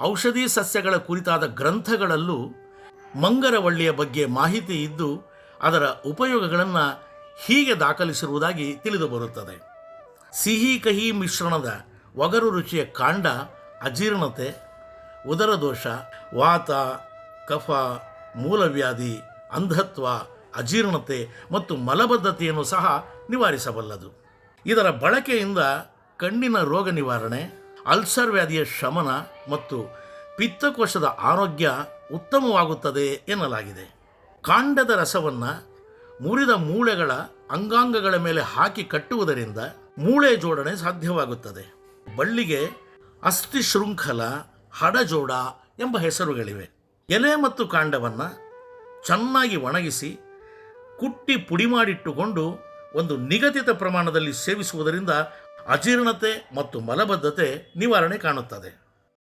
ಔಷಧಿ ಸಸ್ಯಗಳ ಕುರಿತಾದ ಗ್ರಂಥಗಳಲ್ಲೂ ಮಂಗರವಳ್ಳಿಯ ಬಗ್ಗೆ ಮಾಹಿತಿ ಇದ್ದು ಅದರ ಉಪಯೋಗಗಳನ್ನು ಹೀಗೆ ದಾಖಲಿಸಿರುವುದಾಗಿ ತಿಳಿದು ಬರುತ್ತದೆ. ಸಿಹಿ ಕಹಿ ಮಿಶ್ರಣದ ಒಗರು ರುಚಿಯ ಕಾಂಡ, ಅಜೀರ್ಣತೆ ಉದರದೋಷ ವಾತ, ಕಫ, ಮೂಲವ್ಯಾಧಿ, ಅಂಧತ್ವ, ಅಜೀರ್ಣತೆ ಮತ್ತು ಮಲಬದ್ಧತೆಯನ್ನು ಸಹ ನಿವಾರಿಸಬಲ್ಲದು. ಇದರ ಬಳಕೆಯಿಂದ ಕಣ್ಣಿನ ರೋಗ ನಿವಾರಣೆ ಅಲ್ಸರ್ ವ್ಯಾಧಿಯ ಶಮನ ಮತ್ತು ಪಿತ್ತಕೋಶದ ಆರೋಗ್ಯ ಉತ್ತಮವಾಗುತ್ತದೆ ಎನ್ನಲಾಗಿದೆ. ಕಾಂಡದ ರಸವನ್ನು ಮುರಿದ ಮೂಳೆಗಳ ಅಂಗಾಂಗಗಳ ಮೇಲೆ ಹಾಕಿ ಕಟ್ಟುವುದರಿಂದ ಮೂಳೆ ಜೋಡಣೆ ಸಾಧ್ಯವಾಗುತ್ತದೆ. ಬಳ್ಳಿಗೆ ಅಸ್ಥಿ ಶೃಂಖಲ ಹಡಜೋಡ ಎಂಬ ಹೆಸರುಗಳಿವೆ. ಎಲೆ ಮತ್ತು ಕಾಂಡವನ್ನು ಚೆನ್ನಾಗಿ ಒಣಗಿಸಿ ಕುಟ್ಟಿ ಪುಡಿ ಮಾಡಿಟ್ಟುಕೊಂಡು ಒಂದು ನಿಗದಿತ ಪ್ರಮಾಣದಲ್ಲಿ ಸೇವಿಸುವುದರಿಂದ ಅಜೀರ್ಣತೆ ಮತ್ತು ಮಲಬದ್ಧತೆ ನಿವಾರಣೆ ಕಾಣುತ್ತದೆ.